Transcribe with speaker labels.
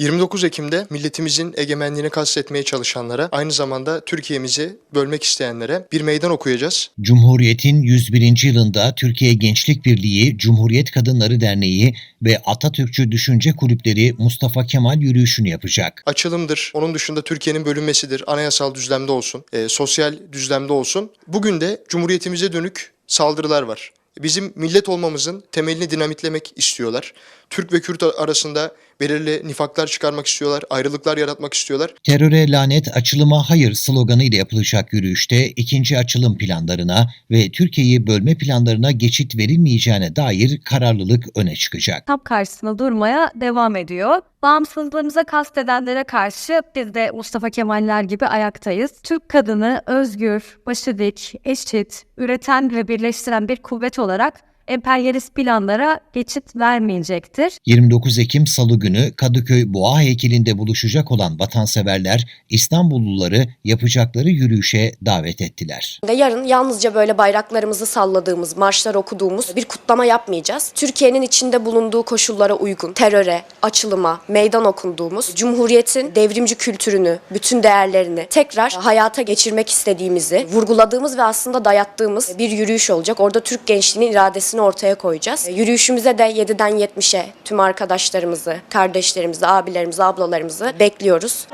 Speaker 1: 29 Ekim'de milletimizin egemenliğini kastetmeye çalışanlara, aynı zamanda Türkiye'mizi bölmek isteyenlere bir meydan okuyacağız.
Speaker 2: Cumhuriyet'in 101. yılında Türkiye Gençlik Birliği, Cumhuriyet Kadınları Derneği ve Atatürkçü Düşünce Kulüpleri Mustafa Kemal yürüyüşünü yapacak.
Speaker 1: Açılımdır, onun dışında Türkiye'nin bölünmesidir, anayasal düzlemde olsun, e, sosyal düzlemde olsun. Bugün de Cumhuriyetimize dönük saldırılar var. Bizim millet olmamızın temelini dinamitlemek istiyorlar. Türk ve Kürt arasında belirli nifaklar çıkarmak istiyorlar, ayrılıklar yaratmak istiyorlar.
Speaker 2: Teröre lanet açılıma hayır sloganı ile yapılacak yürüyüşte ikinci açılım planlarına ve Türkiye'yi bölme planlarına geçit verilmeyeceğine dair kararlılık öne çıkacak.
Speaker 3: tam karşısında durmaya devam ediyor. Bağımsızlığımıza kastedenlere karşı biz de Mustafa Kemaller gibi ayaktayız. Türk kadını özgür, başı dik, eşit, üreten ve birleştiren bir kuvvet olarak emperyalist planlara geçit vermeyecektir.
Speaker 2: 29 Ekim Salı günü Kadıköy Boğa heykelinde buluşacak olan vatanseverler İstanbulluları yapacakları yürüyüşe davet ettiler.
Speaker 4: Ve yarın yalnızca böyle bayraklarımızı salladığımız, marşlar okuduğumuz bir kutlama yapmayacağız. Türkiye'nin içinde bulunduğu koşullara uygun, teröre, açılıma, meydan okunduğumuz, Cumhuriyet'in devrimci kültürünü, bütün değerlerini tekrar hayata geçirmek istediğimizi vurguladığımız ve aslında dayattığımız bir yürüyüş olacak. Orada Türk gençliğinin iradesini ortaya koyacağız. Yürüyüşümüze de 7'den 70'e tüm arkadaşlarımızı, kardeşlerimizi, abilerimizi, ablalarımızı bekliyoruz.